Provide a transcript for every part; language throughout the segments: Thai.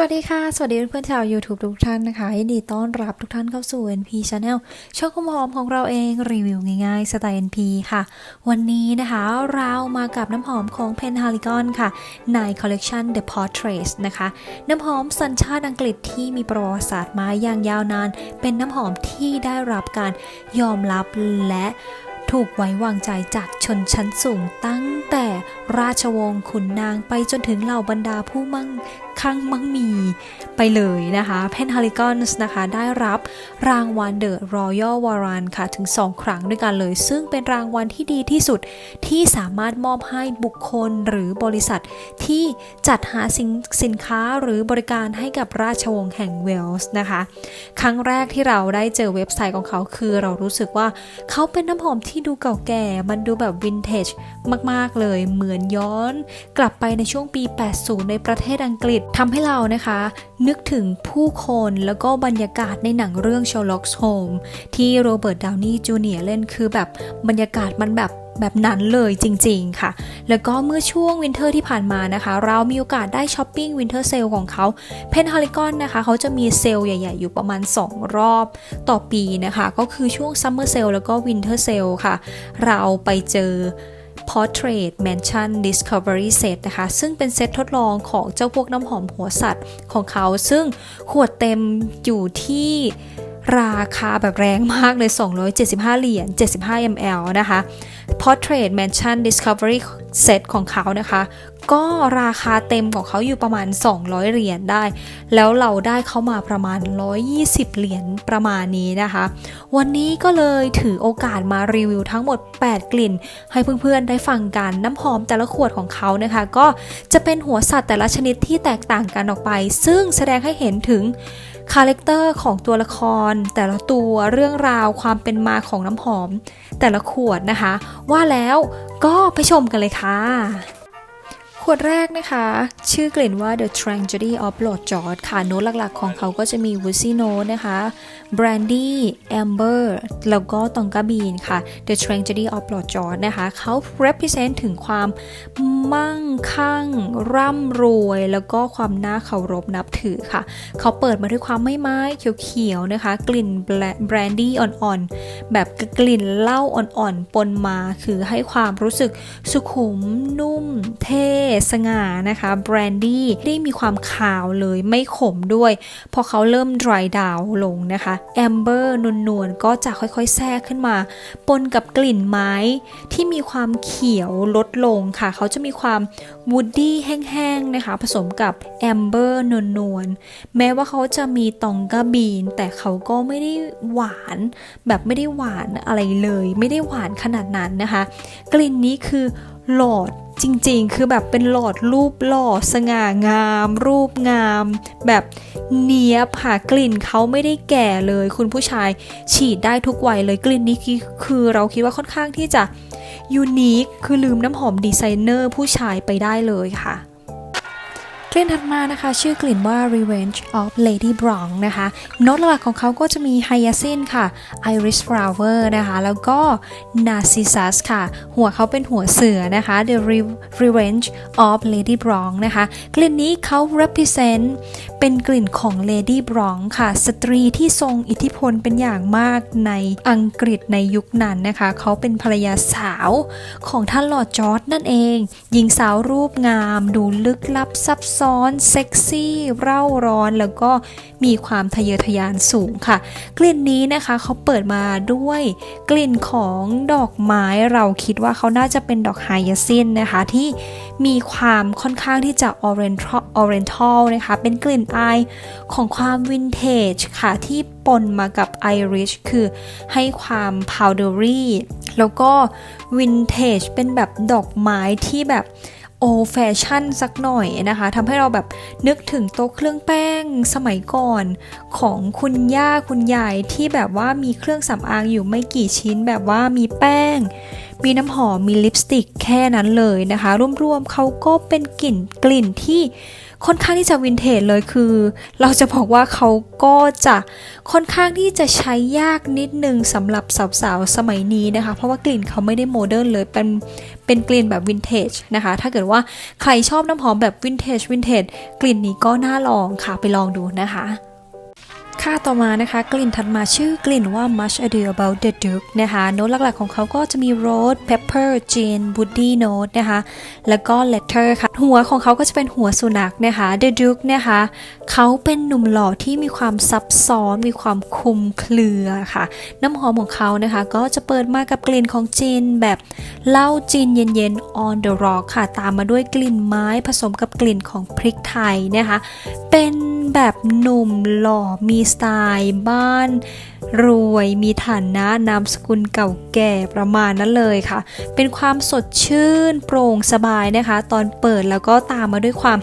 สวัสดีค่ะ สวัสดีเพื่อนๆชาว YouTube ทุกท่านนะคะยินดีต้อนรับทุกท่านเข้าสู่ NP Channel ช่องคมหอมของเราเองรีวิวง่ายๆสไตล์ NP ค่ะ วันนี้นะคะเรามากับน้ำหอมของ Pen h a l i g o n ค่ะ ในคอลเลกชัน The Portraits นะคะ น้ำหอมสัญชาติอังกฤษที่มีประวัติศาสตร์มาอย่างยาวนาน เป็นน้ำหอมที่ได้รับการยอมรับและถูกไว้วางใจจากชนชั้นสูงตั้งแต่ราชวงศ์ขุนนางไปจนถึงเหล่าบรรดาผู้มั่ง คั่งมั่งมีไปเลยนะคะเพนฮาริกอนส์นะคะได้รับรางวัลเดอะรอยัลวารันค่ะถึง 2 ครั้งด้วยกันเลย ซึ่งเป็นรางวัลที่ดีที่สุดที่สามารถมอบให้บุคคลหรือบริษัทที่จัดหาสินสินค้าหรือบริการให้กับราชวงศ์แห่งเวลส์นะคะ ครั้งแรกที่เราได้เจอเว็บไซต์ของเขาคือเรารู้สึกว่าเขาเป็นน้ำหอมที่ดูเก่าแก่ มันดูแบบวินเทจมาก ๆ เลยเหมือนย้อน กลับไปในช่วงปี 80 ในประเทศอังกฤษทำให้เรานะคะ นึกถึงผู้คนแล้วก็บรรยากาศในหนังเรื่อง Sherlock Holmes ที่โรเบิร์ตดาวนี่จูเนียเล่นคือแบบบรรยากาศมันแบบแบบนั้นเลยจริงๆค่ะ แล้วก็เมื่อช่วงวินเทอร์ที่ผ่านมานะคะ เรามีโอกาสได้ช้อปปิ้งวินเทอร์เซลของเขาเพนฮาริกอนนะคะ เขาจะมีเซลล์ใหญ่ๆ อยู่ประมาณ 2 รอบต่อปีนะคะ ก็คือช่วงซัมเมอร์เซลแล้วก็วินเทอร์เซลค่ะ เราไปเจอ Portrait Mansion Discovery Set นะคะ ซึ่งเป็นเซตทดลองของเจ้าพวกน้ำหอมหัวสัตว์ของเขา ซึ่งขวดเต็มอยู่ที่ ราคาแบบแรงมากเลย 275 เหรียญ 75 ml นะคะ Portrait Mansion Discovery Set ของเขานะคะ ก็ราคาเต็มของเขาอยู่ประมาณ 200 เหรียญได้ แล้วเราได้เข้ามาประมาณ 120 เหรียญประมาณนี้นะคะ วันนี้ก็เลยถือโอกาสมารีวิวทั้งหมด 8 กลิ่น ให้เพื่อนๆได้ฟังกันน้ำหอมแต่ละขวดของเขานะคะ ก็จะเป็นหัวสัตว์แต่ละชนิดที่แตกต่างกันออกไป ซึ่งแสดงให้เห็นถึง คาแรคเตอร์ของตัวละคร แต่ละตัวเรื่องราวความเป็นมาของน้ำหอม แต่ละขวดนะคะ ว่าแล้วก็ไปชมกันเลยค่ะ ขวดแรกนะคะ ชื่อกลิ่นว่า The Tragedy of Lord George ค่ะ โน้ตหลักๆของเขาก็จะมี Woodsy Note นะคะ Brandy Amber แล้วก็ตองกาบีนค่ะ The Tragedy of Lord George นะคะ เขา represent ถึงความมั่งคั่ง ร่ำรวย แล้วก็ความน่าเคารพนับถือค่ะ เขาเปิดมาด้วยความไม่ไม้เขียวๆนะคะ กลิ่นแบรนดี้อ่อนๆ แบบกลิ่นเหล้าอ่อนๆ ปนมา คือให้ความรู้สึกสุขุม นุ่ม เท่สง่านะคะแบรนดี้ได้มีความขาวเลยไม่ขมด้วย พอเขาเริ่ม dry down ลงนะคะแอมเบอร์นวลๆก็จะค่อยๆแทรกขึ้นมา ปนกับกลิ่นไม้ที่มีความเขียวลดลงค่ะ เขาจะมีความวูดดี้แห้งๆนะคะ ผสมกับแอมเบอร์นวลๆแม้ว่าเขาจะมีตองกาบีน แต่เขาก็ไม่ได้หวาน แบบไม่ได้หวานอะไรเลย ไม่ได้หวานขนาดนั้นนะคะ กลิ่นนี้คือ หลอดจริงๆ คือแบบเป็นหลอดรูปหล่อสง่างาม รูปงาม แบบเนียบค่ะกลิ่นเขาไม่ได้แก่เลย คุณผู้ชายฉีดได้ทุกวัยเลยกลิ่นนี้คือเราคิดว่าค่อนข้างที่จะยูนิคคือลืมน้ำหอมดีไซเนอร์ผู้ชายไปได้เลยค่ะ กลิ่นถัดมานะคะ ชื่อกลิ่นว่า Revenge of Lady b r o n นะคะโน้ตหลักของเขาก็จะมี Hyacinth ค่ะ Iris Flower นะคะ แล้วก็ Narcissus ค่ะ หัวเขาเป็นหัวเสือนะคะ The Revenge of Lady b r o n นะคะ กลิ่นนี้เขา represent เป็นกลิ่นของ Lady b r o n ค่ะ สตรีที่ทรงอิทธิพลเป็นอย่างมากในอังกฤษในยุคนั้นนะคะ เขาเป็นภรรยาสาวของท่านลอร์ดจอร์จนั่นเอง หญิงสาวรูปงาม ดูลึกลับซับซ้ซ้อนเซ็กซี่เร่าร้อนแล้วก็มีความทะเยอทะยานสูงค่ะ กลิ่นนี้นะคะเขาเปิดมาด้วยกลิ่นของดอกไม้เราคิดว่าเขาน่าจะเป็นดอกไฮยาซินนะคะ ที่มีความค่อนข้างที่จะ oriental oriental นะคะ เป็นกลิ่นอายของความวินเทจค่ะที่ปนมากับไอริชคือให้ความ powdery แล้วก็วินเทจเป็นแบบดอกไม้ที่แบบ โอแฟชั่นสักหน่อยนะคะทำให้เราแบบนึกถึงโต๊ะเครื่องแป้งสมัยก่อนของคุณย่าคุณยายที่แบบว่ามีเครื่องสำอางอยู่ไม่กี่ชิ้นแบบว่ามีแป้ง มีน้ำหอมมีลิปสติกแค่นั้นเลยนะคะรวมๆเขาก็เป็นกลิ่นกลิ่นที่ ค่อนข้างที่จะวินเทจเลยคือ เราจะบอกว่าเขาก็จะค่อนข้างที่จะใช้ยากนิดนึงสำหรับสาวๆสมัยนี้นะคะ เพราะว่ากลิ่นเขาไม่ได้โมเดิร์นเลยเป็นเป็นกลิ่นแบบวินเทจนะคะ ถ้าเกิดว่าใครชอบน้ำหอมแบบวินเทจวินเทจกลิ่นนี้ก็น่าลองค่ะไปลองดูนะคะ ค่าต่อมานะคะกลิ่นถัดมาชื่อกลิ่นว่า Much Ado About the Duke นะคะโน้ตหลักๆของเขาก็จะมี Rose Pepper Gin Woody Note นะคะแล้วก็ Letter ค่ะ หัวของเขาก็จะเป็นหัวสุนัขนะคะ The Duke นะคะเขาเป็นหนุ่มหล่อที่มีความซับซ้อนมีความคุมเครือค่ะ น้ำหอมของเขานะคะก็จะเปิดมากับกลิ่นของจีนแบบเหล้าจีนเย็นๆ on the rock ค่ะ ตามมาด้วยกลิ่นไม้ผสมกับกลิ่นของพริกไทยนะคะเป็น แบบหนุ่มหล่อมีสไตล์บ้าน รวยมีฐานะนามสกุลเก่าแก่ประมาณนั้นเลยค่ะ เป็นความสดชื่นโปร่งสบายนะคะ ตอนเปิดแล้วก็ตามมาด้วยความ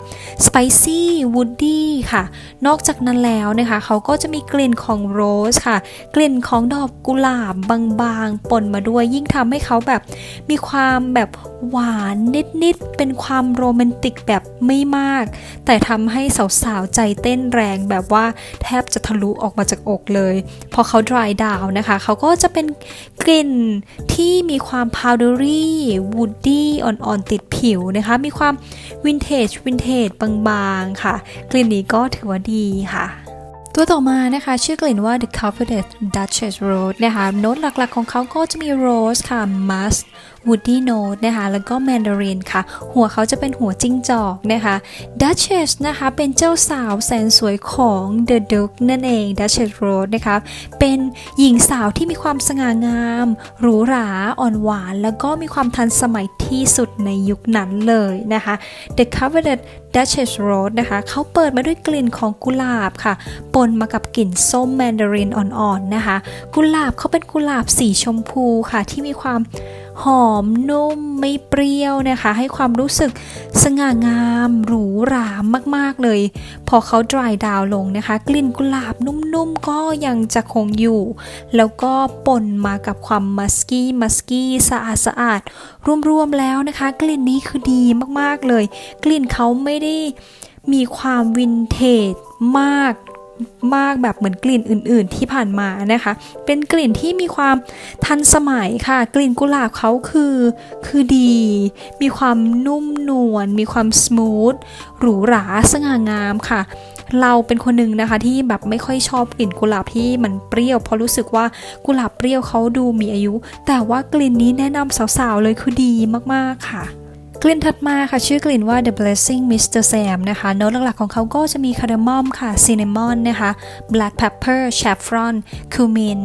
สไปซี่วูดดี้ค่ะ นอกจากนั้นแล้วนะคะเขาก็จะมีกลิ่นของโรสค่ะ กลิ่นของดอกกุหลาบบางๆปนมาด้วย ยิ่งทำให้เขาแบบมีความแบบหวานนิดๆ เป็นความโรแมนติกแบบไม่มาก แต่ทำให้สาวๆ ใจเต้นแรงแบบว่าแทบจะทะลุออกมาจากอกเลยพอเขาา dry down นะคะ เขาก็จะเป็นกลิ่นที่มีความ powdery woody อ่อนๆ ติดผิวนะคะ มีความวินเทจวินเทจบางๆ ค่ะ กลิ่นนี้ก็ถือว่าดีค่ะ ตัวต่อมานะคะ ชื่อกลิ่นว่า The Coveted Duchess Rose นะคะโน้ตหลักๆของเขาก็จะมี Rose ค่ะ Musk Woody Note นะคะแล้วก็ Mandarin ค่ะ หัวเขาจะเป็นหัวจิ้งจอกนะคะ Duchess นะคะเป็นเจ้าสาวแสนสวยของ The Duke นั่นเอง Duchess Rose นะคะเป็นหญิงสาวที่มีความสง่างาม หรูหราอ่อนหวาน แล้วก็มีความทันสมัยที่สุดในยุคนั้นเลยนะคะ The Coveted Duchess Rose นะคะเขาเปิดมาด้วยกลิ่นของกุหลาบค่ะปนมากับกลิ่นส้มแมนดารินอ่อนๆนะคะ กุหลาบเขาเป็นกุหลาบสีชมพูค่ะที่มีความหอมนุ่มไม่เปรี้ยวนะคะ ให้ความรู้สึกสง่างามหรูหรามากๆเลย พอเขา dry down ลงนะคะ กลิ่นกุหลาบนุ่มๆก็ยังจะคงอยู่ แล้วก็ปนมากับความมัสกี้มัสกี้สะอาดสะอาดรวมๆแล้วนะคะ กลิ่นนี้คือดีมากๆเลย กลิ่นเขาไม่ได้มีความวินเทจมาก มากแบบเหมือนกลิ่นอื่น ๆ ที่ผ่านมานะคะ เป็นกลิ่นที่มีความทันสมัยค่ะ กลิ่นกุหลาบเขาคือคือดี มีความนุ่มนวล มีความสมูท หรูหราสง่างามค่ะ เราเป็นคนหนึ่งนะคะที่แบบไม่ค่อยชอบกลิ่นกุหลาบที่มันเปรี้ยว เพราะรู้สึกว่ากุหลาบเปรี้ยวเขาดูมีอายุ แต่ว่ากลิ่นนี้แนะนำสาว ๆ เลยคือดีมาก ๆ ค่ะ กลิ่นถัดมาค่ะ ชื่อกลิ่นว่า The Blessing Mr. Sam นะคะโน้ตหลักๆของเขาก็จะมีคาร์ดามอมค่ะซินนามอนนะคะ Black Pepper Saffron Cumin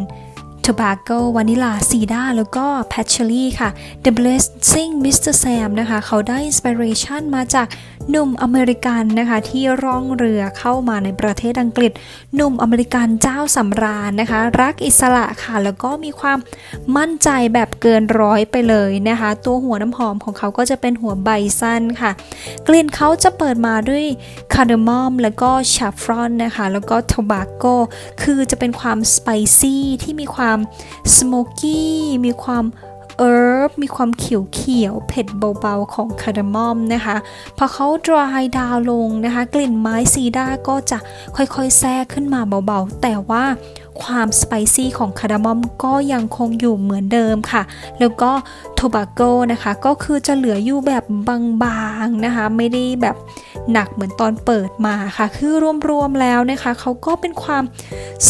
Tobacco วานิลาซีดาแล้วก็ Patchouli ค่ะ The Blessing Mr. Sam นะคะ เขาได้อินสปิเรชันมาจากหนุ่มอเมริกันนะคะ ที่ร่องเรือเข้ามาในประเทศอังกฤษ หนุ่มอเมริกันเจ้าสำราญนะคะ รักอิสระค่ะ แล้วก็มีความมั่นใจแบบเกินร้อยไปเลยนะคะ ตัวหัวน้ำหอมของเขาก็จะเป็นหัวใบสั้นค่ะ กลิ่นเขาจะเปิดมาด้วยคาร์ดมอมแล้วก็ชาฟรอนนะคะ แล้วก็ทบาโกคือจะเป็นความสไปซี่ที่มีความสโมกี้มีความเอิร์บมีความเขียวเขียวเผ็ดเบาๆของคาร์ดามอมนะคะ พอเขา dry down ลงนะคะ กลิ่นไม้ซีดาก็จะค่อยๆ แทรกขึ้นมาเบาๆ แต่ว่าความสไปซี่ของคาร์ดามอมก็ยังคงอยู่เหมือนเดิมค่ะ แล้วก็โทบาโกนะคะ ก็คือจะเหลืออยู่แบบบางๆนะคะ ไม่ได้แบบหนักเหมือนตอนเปิดมาค่ะ คือรวมๆแล้วนะคะ เขาก็เป็นความ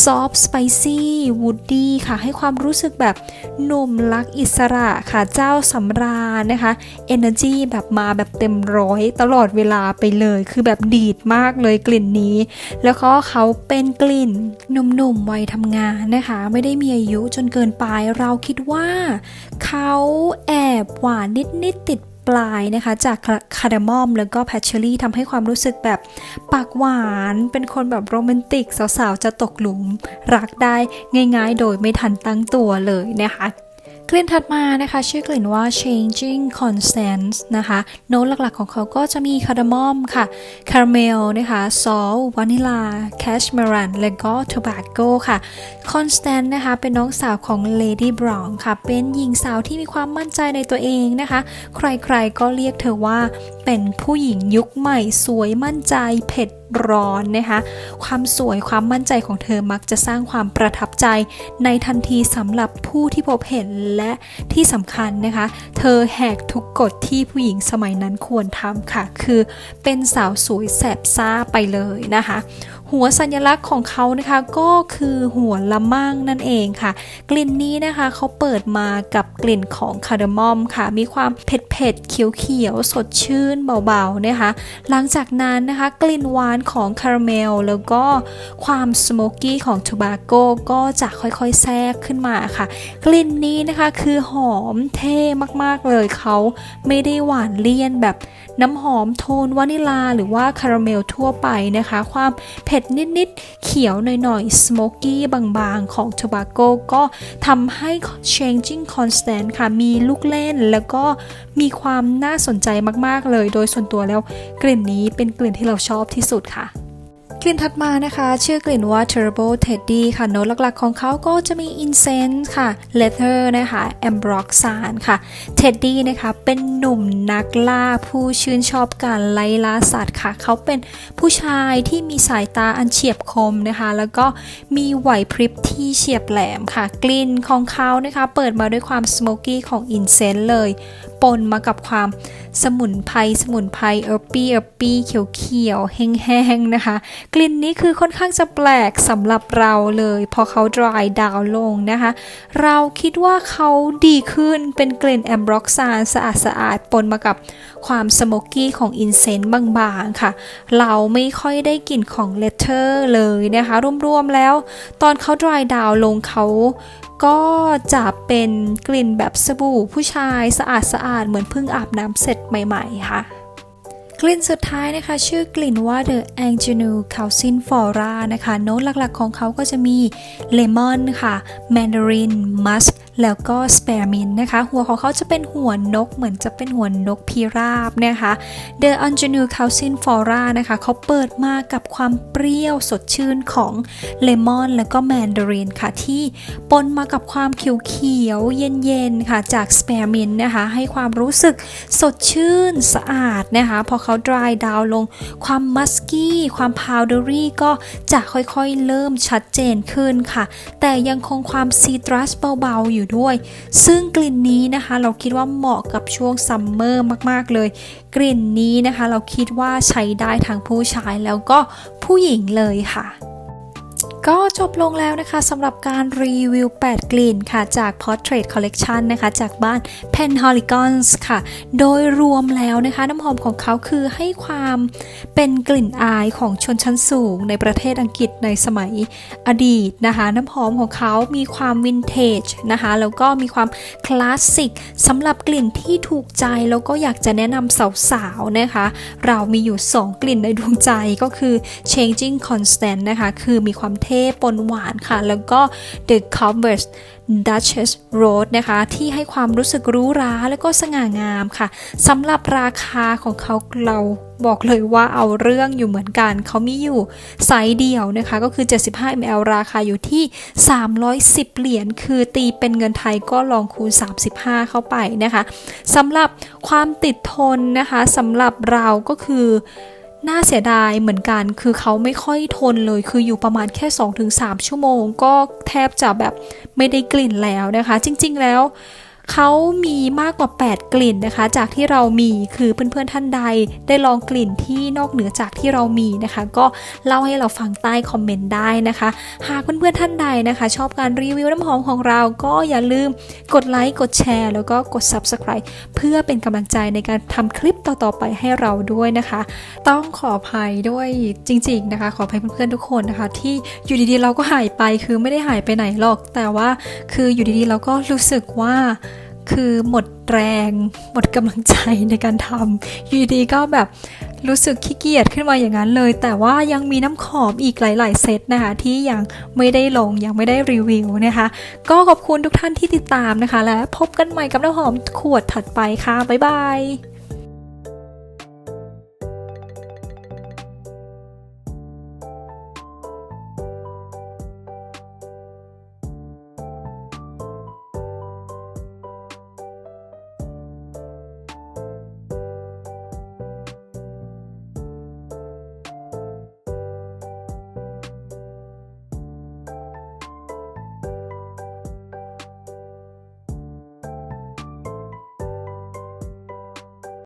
ซอฟต์สไปซี่วูดดี้ค่ะ ให้ความรู้สึกแบบหนุ่มรักอิสระค่ะเจ้าสำราญนะคะ Energy แบบมาแบบเต็มร้อยตลอดเวลาไปเลย คือแบบดีดมากเลยกลิ่นนี้ แล้วก็เขาเป็นกลิ่นหนุ่มๆวัยทำงานนะคะ ไม่ได้มีอายุจนเกินไปเราคิดว่า เขาแอบหวานนิดๆติด ลายนะคะ จากคาร์ดามอมแล้วก็แพชเชอรี่ทำให้ความรู้สึกแบบปากหวาน เป็นคนแบบโรแมนติก สาวๆ จะตกหลุมรักได้ง่ายๆ โดยไม่ทันตั้งตัวเลยนะคะ กลิ่นถัดมานะคะ ชื่อกลิ่นว่า changing constant นะคะ โน้ตหลักๆของเขาก็จะมีคาร์ดามอมค่ะ คาราเมลนะคะซอลวานิลา แคชเมรันและก็ทบ a โก้ค่ะ constant นะคะเป็นน้องสาวของ Lady Brown ค่ะ เป็นหญิงสาวที่มีความมั่นใจในตัวเองนะคะ ใครๆก็เรียกเธอว่าเป็นผู้หญิงยุคใหม่สวยมั่นใจเผ็ด ร้อนนะคะ ความสวยความมั่นใจของเธอมักจะสร้างความประทับใจในทันทีสำหรับผู้ที่พบเห็นและที่สำคัญนะคะ เธอแหกทุกกฎที่ผู้หญิงสมัยนั้นควรทำค่ะ คือเป็นสาวสวยแสบซ่าไปเลยนะคะ หัวสัญลักษณ์ของเขานะคะก็คือหัวละมั่งนั่นเองค่ะ กลิ่นนี้นะคะเขาเปิดมากับกลิ่นของคาร์ดมอมค่ะ มีความเผ็ดเผ็ดเขียวเขียวสดชื่นเบาๆนะคะ หลังจากนั้นนะคะ กลิ่นหวานของคาราเมล แล้วก็ความสโมกกี้ของทูบาโกก็จะค่อยๆแทรกขึ้นมาค่ะ กลิ่นนี้นะคะคือหอมเท่มากๆเลยเขาไม่ได้หวานเลี่ยนแบบน้ำหอมโทนวานิลาหรือว่าคาราเมลทั่วไปนะคะ ความเผ็ดนิดๆ เขียวหน่อยๆ สโมกกี้บางๆ ของ Tobacco ก็ทำให้ Changing Constant ค่ะ มีลูกเล่นแล้วก็มีความน่าสนใจมากๆเลย โดยส่วนตัวแล้วกลิ่นนี้เป็นกลิ่นที่เราชอบที่สุดค่ะ กลิ่นถัดมานะคะ ชื่อกลิ่นว่า Terrible Teddy ค่ะ โน้ตหลักๆของเขาก็จะมี Incense ค่ะ Leather นะคะ Ambroxan ค่ะ Teddy นะคะเป็นหนุ่มนักล่าผู้ชื่นชอบการไล่ล่าสัตว์ค่ะ เขาเป็นผู้ชายที่มีสายตาอันเฉียบคมนะคะ แล้วก็มีไหวพริบที่เฉียบแหลมค่ะ กลิ่นของเขานะคะ เปิดมาด้วยความสโมกี้ของ Incense เลย ปนมากับความสมุนไพรสมุนไพรเออร์ปี้เออร์ปี้เขียวเขียวๆแห้งๆนะคะ กลิ่นนี้คือค่อนข้างจะแปลกสำหรับเราเลย พอเขา dry down ลงนะคะ เราคิดว่าเขาดีขึ้นเป็นกลิ่นแอมบร็อกซานสะอาดสะอาดๆปนมากับความสโมกกี้ของอินเซนต์บางๆค่ะ เราไม่ค่อยได้กลิ่นของเลเทอร์เลยนะคะ รวมๆแล้ว ตอนเขา dry down ลงเขา ก็จะเป็นกลิ่นแบบสบู่ผู้ชายสะอาดสะอาดๆเหมือนเพิ่งอาบน้ำเสร็จใหม่ ๆ ค่ะ กลิ่นสุดท้ายนะคะ ชื่อกลิ่นว่า The Angenu Calcin Flora นะคะ โน้ตหลักๆของเขาก็จะมีเลมอนค่ะแมนดารินมัส แล้วก็ Spearmint นะคะ หัวของเขาจะเป็นหัวนกเหมือนจะเป็นหัวนกพิราบนะคะ The a n g e n u c a l c i n f o r a นะคะเขาเปิดมากับความเปรี้ยวสดชื่นของเลมอนแล้วก็แมนดารินค่ะ ที่ปนมากับความเขียวๆเย็นๆค่ะจาก Spearmint นะคะ ให้ความรู้สึกสดชื่นสะอาดนะคะ พอเขา dry down ลงความมัสกี้ความ powdery ก็จะค่อยๆเริ่มชัดเจนขึ้นค่ะ แต่ยังคงความซีตรัสเบาๆอยู่ด้วย ซึ่งกลิ่นนี้นะคะ เราคิดว่าเหมาะกับช่วงซัมเมอร์มากๆเลย กลิ่นนี้นะคะ เราคิดว่าใช้ได้ทั้งผู้ชายแล้วก็ผู้หญิงเลยค่ะ ก็จบลงแล้วนะคะสำหรับการรีวิว 8 กลิ่นค่ะจาก Portrait Collection นะคะ จากบ้าน Penhaligons ค่ะ โดยรวมแล้วนะคะน้ำหอมของเขาคือให้ความเป็นกลิ่นอายของชนชั้นสูงในประเทศอังกฤษในสมัยอดีตนะคะ น้ำหอมของเขามีความวินเทจนะคะ แล้วก็มีความคลาสสิกสำหรับกลิ่นที่ถูกใจ แล้วก็อยากจะแนะนำสาวๆนะคะ เรามีอยู่ 2 กลิ่นในดวงใจก็คือ Changing Constant นะคะ คือมีความเท่ปนหวานค่ะ แล้วก็ The Converse Duchess Road นะคะ ที่ให้ความรู้สึกรู้ราแล้วก็สง่างามค่ะสำหรับราคาของเขาเราบอกเลยว่าเอาเรื่องอยู่เหมือนกัน เขามีอยู่ไซส์เดียวนะคะ ก็คือ 75 ml ราคาอยู่ที่ 310 เหรียญคือตีเป็นเงินไทยก็ลองคูณ 35 เข้าไปนะคะสำหรับความติดทนนะคะสำหรับเราก็คือ น่าเสียดายเหมือนกัน คือเขาไม่ค่อยทนเลย คืออยู่ประมาณแค่ 2-3 ชั่วโมง ก็แทบจะแบบไม่ได้กลิ่นแล้วนะคะ จริง ๆ แล้ว เขามีมากกว่า 8 กลิ่นนะคะ จากที่เรามีคือเพื่อนๆท่านใดได้ลองกลิ่นที่นอกเหนือจากที่เรามีนะคะ ก็เล่าให้เราฟังใต้คอมเมนต์ได้นะคะ หากเพื่อนๆท่านใดนะคะ ชอบการรีวิวน้ำหอมของเราก็อย่าลืมกดไลค์กดแชร์ แล้วก็กด Subscribe เพื่อเป็นกำลังใจในการทำคลิปต่อๆไปให้เราด้วยนะคะ ต้องขออภัยด้วยจริง ๆนะคะ ขออภัยเพื่อนๆทุกคนนะคะ ที่อยู่ดีๆเราก็หายไปคือไม่ได้หายไปไหนหรอก แต่ว่าคืออยู่ดีๆเราก็รู้สึกว่า คือหมดแรง หมดกำลังใจในการทำอยู่ดีก็แบบรู้สึกขี้เกียจขึ้นมาอย่างนั้นเลย แต่ว่ายังมีน้ำหอมอีกหลาย ๆ เซตนะคะ ที่ยังไม่ได้ลงยังไม่ได้รีวิวนะคะ ก็ขอบคุณทุกท่านที่ติดตามนะคะ และพบกันใหม่กับน้ำหอมขวดถัดไปค่ะ บ๊ายบาย